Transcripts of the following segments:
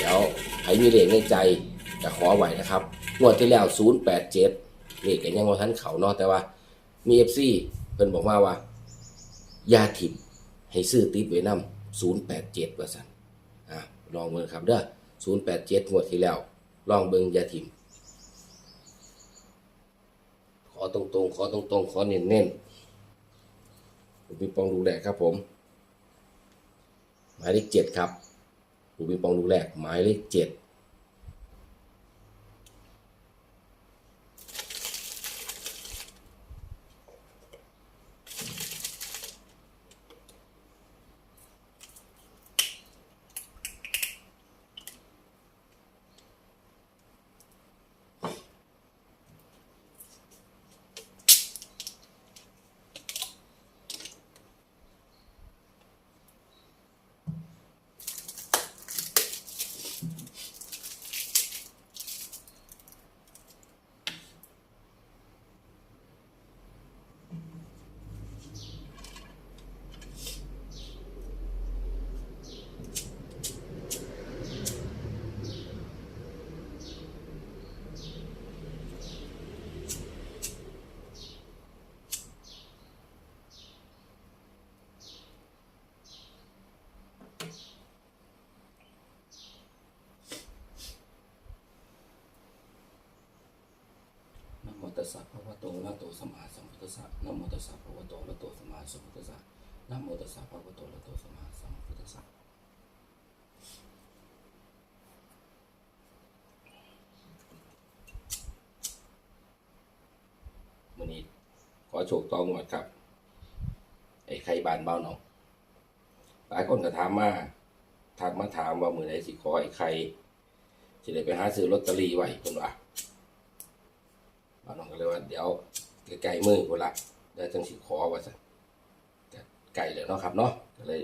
เดี๋ยวใครมีเลขในใจจะขอไว้นะครับงวดที่แล้ว087เลขก็ยังว่าทันเขาเนาะแต่ว่ามี FC เพิ่นบอกมาว่า ยาถิ่มให้ซื้อติดไว้นำ087ว่าซั่นอะลองเบิ่งครับเด้อ087งวดที่แล้ว ลองเบิ่งยาถิ่มขอตรงๆ ขอตรงๆ ขอเน้นๆผมมีปองดูแลครับผม หมายเลขเจ็ดครับ ลูกปิงปองลูกแรกหมายเลขเจ็ด ตัสสะภะวะโตอะระหะโตสัมมาสัมพุทธัสสะนะโมตัสสะภะวะโตอะระหะโตสัมมาสัมพุทธัสสะนะโมตัสสะภะวะโตอะระหะโตสัมมาสัมพุทธัสสะวันนี้ขอโชคตองหมดครับ ไอ้ไข่บานเบาหนองหลายคนก็ถามมาทักมาถามว่ามือไหนสิขอไอ้ไข่จะได้ไปหาซื้อลอตเตอรี่ไว้คนว่า บ้านน้องก็เลยว่าเดี๋ยวไกลๆมือพุ่นละเดี๋ยวจังสิขอว่าซะก็ไก่เลยเนาะครับเนาะก็เลย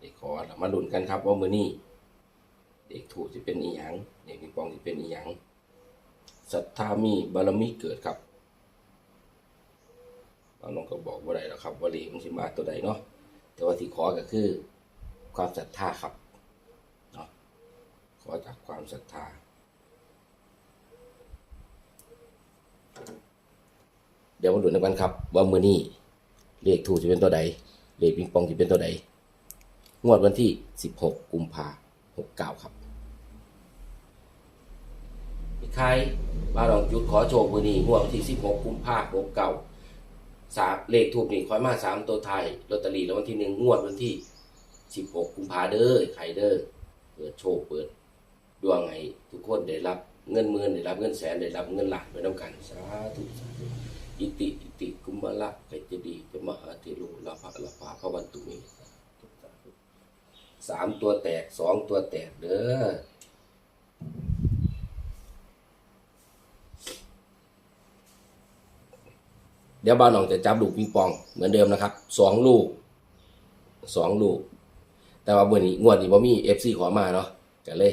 ได้ขอแล้วมาลุ้นกันครับ ว่ามือนี้เด็กถูกจะเป็นอีหยังเด็กปิงปองจะเป็นอีหยังศรัทธามีบารมีเกิดครับบ้านน้องก็บอกว่าได้แล้วครับ ว่าเลขมันสิมาตัวใดเนาะแต่ว่าที่ขอก็คือความศรัทธาครับเนาะขอจากความศรัทธา เดี๋ยวมาดูนกันครับ ว่ามือนี้เลขถูกจะเป็นตัวใด เลขปิงปองจะเป็นตัวใด งวดวันที่ 16 กุมภาหกเก้าครับพี่ใครมาลองจุดขอโชคมือนี้งวดวันที่ 16 กุมภาหกเก้าสามเลขถูกนี่คอยมาสามตัวไทยลอตเตอรี่แล้ววันที่หนึ่งงวดวันที่ 16 กุมภาเด้อไข่เด้อเปิดโชคเปิดดวงให้ทุกคนได้รับเงินหมื่นได้รับเงินแสนได้รับเงินล้านไปน้ำกันสาธุสาธุ อิติอิติกุมะละไกจดีจะมหาเทโลลาภะลาภาพระวันตุเมสามตัวแตกสองตัวแตกเด้อเดี๋ยวบ้านน้องจะจับลูกปิงปอง เหมือนเดิมนะครับสองลูกสองลูก แต่ว่าเมื่อนี้งวดนี้ว่ามีเอฟซีขอมาเนาะก็เลย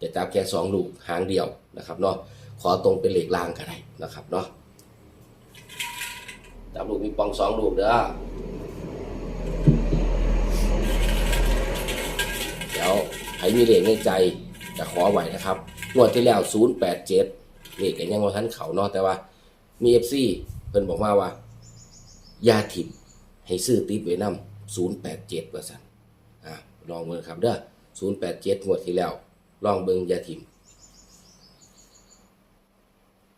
จะจับแค่สองลูกหางเดียวนะครับเนาะขอตรงเป็นเหล็กรางก็ได้นะครับเนาะ จับลูกมีปองสองลูกเด้อเดี๋ยวใครมีเหล็กในใจจะขอไหวนะครับงวดที่แล้ว 087เลขก็ยังว่าทันเขาเนาะแต่ว่ามีเอฟซีเพิ่นบอกมาว่า ยาถิ่มให้ซื้อติดไว้นำ087ว่าซั่นอะลองเบิ่งครับเด้อ087งวดที่แล้ว ลองเบิงยาทิม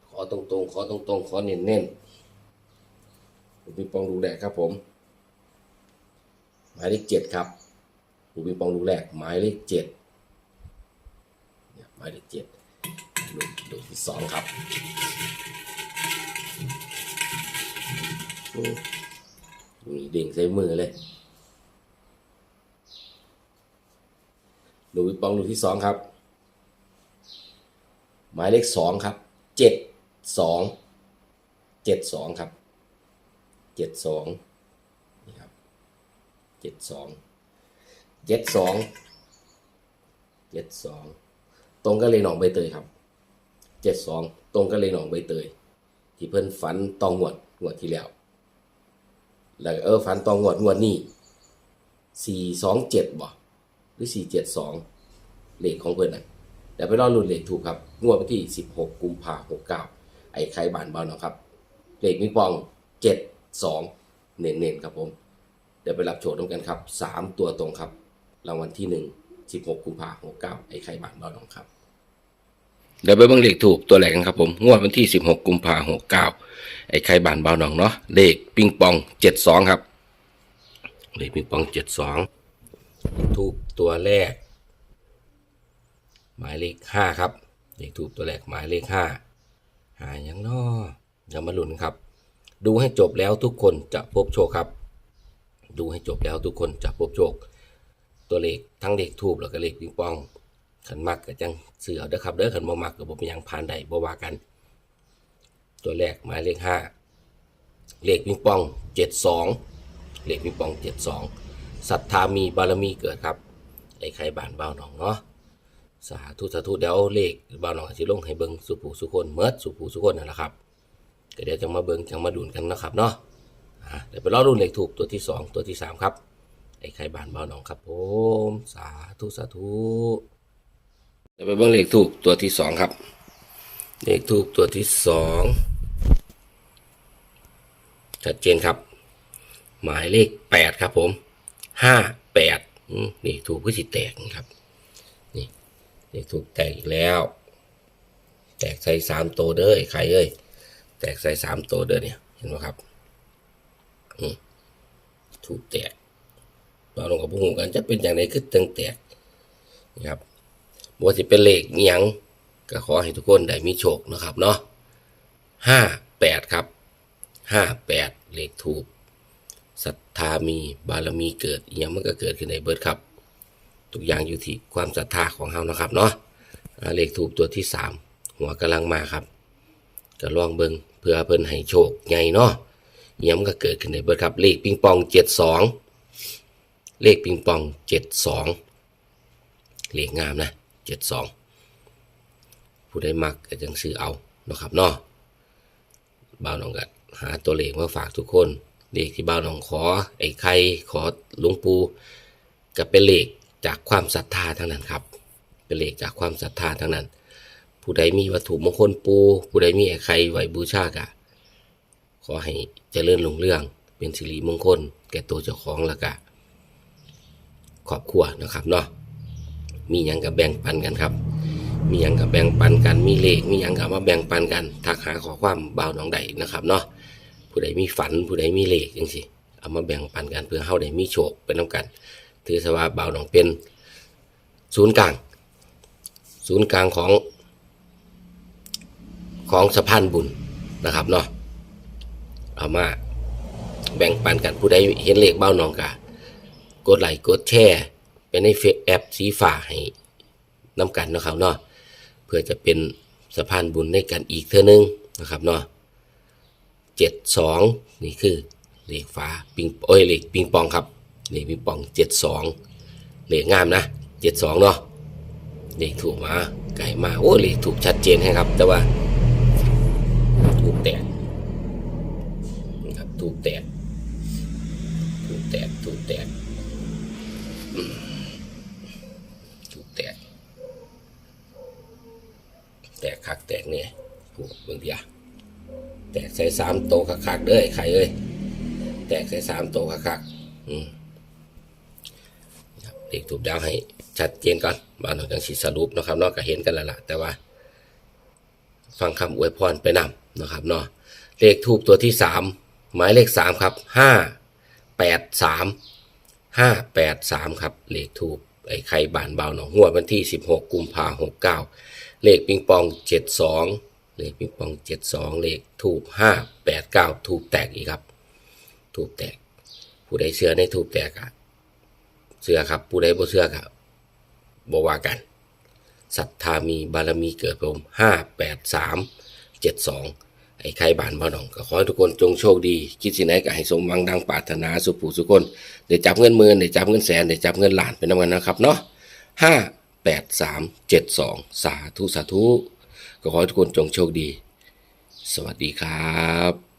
ขอตรงๆ ขอตรงๆ ขอเน้นๆ ลูกปิงปองดูแลครับผม หมายเลขเจ็ดครับลูกปิงปองดูแลหมายเลขเจ็ดเนี่ยหมายเลขเจ็ดลูกลูกที่สองครับโอ้นี่เด้งใส่มือเลยลูกปิงปองลูกที่สองครับ หมายเลขสองครับเจ็ดสองเจ็ดสองครับ เจ็ดสองนี่ครับเจ็ดสองเจ็ดสองเจ็ดสองตรงก็เลยหนองใบเตยครับเจ็ดสองตรงก็เลยหนองใบเตย ที่เพิ่นฝันตองงวดงวดที่แล้วแล้วเออฝันตองงวดงวดนี้สี่สองเจ็ดบ่หรือสี่เจ็ดสองเลขของเพิ่นน่ะเดี๋ยวไปรอรุ่นเลขถูกครับงวดวันที่16กุมภาพันธ์69ไอ้ไข่บานเบาหนอครับเลขมิงปอง 2 เน้นๆครับผม เดี๋ยวไปรับโชคด้วยกันครับ 3 ตัวตรงครับ รางวัลที่ 1 16กุมภาพันธ์69 ไอ้ไข่บานเบาหนองครับ เดี๋ยวไปเบิ่งเลขถูกตัวแรกกันครับผมงวดวันที่ 16กุมภาพันธ์69 ไอ้ไข่บานเบาหนองเนาะเลขปิงปอง 72 ครับเลขปิงปอง 72 ถูกตัวแรก หมายเลขห้าครับเลขถูกตัวแรกหมายเลขห้าหายังนออย่ามาลุ้นครับ ดูให้จบแล้วทุกคนจะพบโชคครับ ดูให้จบแล้วทุกคนจะพบโชค ตัวเลขทั้งเลขทูบแล้วก็เลขปิงปองขันมักก็จังเสือเด้อครับเด้อขันบ่มักก็บ่เป็นยังผ่านใดบ่ว่ากัน ตัวแรกหมายเลขห้าเลขปิงปองเจ็ดสองเลขปิงปองเจ็ดสองศรัทธามีบารมีเกิดครับไอ้ไข่บานเบาหนองเนาะสาธุสาธุเดี๋ยวเลขบ่าวนองสิลงให้เบิงสุผู้สุคนเมิดสุผู้สุคนนั่นแหละครับ ก็เดี๋ยวจะมาเบิงจะมาดุนกันนะครับเนาะอ่เดี๋ยวไปรอรุ่นเลขถูกตัวที่สองตัวที่สามครับ ไอ้ไข่บานเบาวน้องครับผมสาธุสาธุเดี๋ยวไปเบิงเลขถูกตัวที่สองครับ เลขถูกตัวที่สองชัดเจนครับ หมายเลขแปดครับผมห้าแปดนี่ถูกก็สิแตกนะครับเลขถูกแตกอีกแล้ว แตกใส่สามโตวเด้อไอ้ใครเอ้ย แตกใส่สามโตวเด้อเนี่ยเห็นไหมครับถูกแตกเราลงกับพวกหูกันจะเป็นอย่างไรคือตึงแตกนะครับบวสิเป็นเลขอิหยังก็ขอให้ทุกคนได้มีโชคนะครับเนาะห้าแปดครับห้าแปดเลขถูกศรัทธามีบารมีเกิดอิหยังมันก็เกิดขึ้นในเบิร์ดครับ ทุกอย่างอยู่ที่ความศรัทธาของเรานะครับเนาะเลขถูกตัวที่สามหัวกำลังมาครับ ก็ลองเบิงเพื่อเพิ่นให้โชคใหญ่เนาะย้ำก็เกิดขึ้นในเบิดครับ เลขปิงปองเจ็ดสองเลขปิงปองเจ็ดสองเลขงามนะเจ็ดสองผู้ใดมักก็จังซื้อเอาเนาะครับเนาะบ่าวน้องก็หาตัวเลขมาฝากทุกคน เลขที่บ่าวน้องขอ ไอ้ไข่ขอหลวงปู่ก็เป็นเลขจากความศรัทธาทั้งนั้นครับ เป็นเลขจากความศรัทธาทั้งนั้น ผู้ใดมีวัตถุมงคลปู ผู้ใดมีไอ้ไข่ไหวบูชากะ ขอให้เจริญรุ่งเรื่อง เป็นสิริมงคล แก่ตัวเจ้าของล้วก็ครอบครัวนะครับเนาะมีหยังกับแบ่งปันกันครับ มีหยังกับแบ่งปันกัน มีเลขมีหยังกับมาแบ่งปันกันทักหาขอความบ่าวหนองใดนะครับเนาะผู้ใดมีฝันผู้ใดมีเลขจังสิเอามาแบ่งปันกันเพื่อเฮาได้มีโชคเป็นน้ำกัน ถือสว่าบ่าวหนองเป็น ศูนย์กลาง ศูนย์กลางของ ของสะพานบุญนะครับเนาะเอามาแบ่งปันกันผู้ใดเห็นเลขเบ่านองกะกดไลค์กดแชร์ไปในเฟซแอปสีฟ้าให้น้ำกันนะครับเนาะเพื่อจะเป็นสะพานบุญในกันอีกเท่านึงนะครับเนาะเจ็ดสองนี่คือเลขฟ้าปิงโอ้ยเลขปิงปองครับเลขปิงปองเจ็ดสองเลขงามนะเจ็ดสองเนาะเลขถูกมาไก่มาโอ้เลขถูกชัดเจนให้ครับ แต่ว่า แตกนะครับถูกแตกถูกแตกถูกแตกถูกแตกแตกคักแตกเนี่ยผูกเบิ่งเดียแตกใส่สามโตคักๆเด้อไอ้ไข่เอ้ยแตกใส่สามโตวคักๆอืมครับเลขถูกดาวให้ชัดเจนก่อนบ้านเราจังสิสรุปนะครับนาะก็เห็นกันแล้วล่ะแต่ว่า ฟังคำอวยพรไปนำ นะครับเนาะเลขทูบตัวที่สามหมายเลขสามครับห้าแปดสามห้าแปดสามครับ เลขทูบไอ้ไข่บานเบาหนองหัววันที่สิบหกกุมภาหกเก้าเลขปิงปองเจ็ดสองเลขปิงปองเจ็ดสองเลขทูบห้าแปดเก้าทูบแตกอีกครับ ทูบแตก ผู้ใดเชื่อในทูบแตกอะเชื่อครับ ผู้ใดบ่เชื่อครับบ่ว่ากันศรัทธามีบารมีเกิดผมห้าแปดสาม เจ็ดสองไอ้ใครบานพ่อหนองก็ขอให้ทุกคนจงโชคดี คิดสิไหนก็ให้สมหวังดังปรารถนาสุขผู้สุขคนเดี๋ยวจับเงินหมื่นเด้จับเงินแสนเดี๋ยวจับเงินล้านเป็นนำกันนะครับเนาะห้าแปดสามเจ็ดสองสาธุสาธุ ก็ขอให้ทุกคนจงโชคดี สวัสดีครับ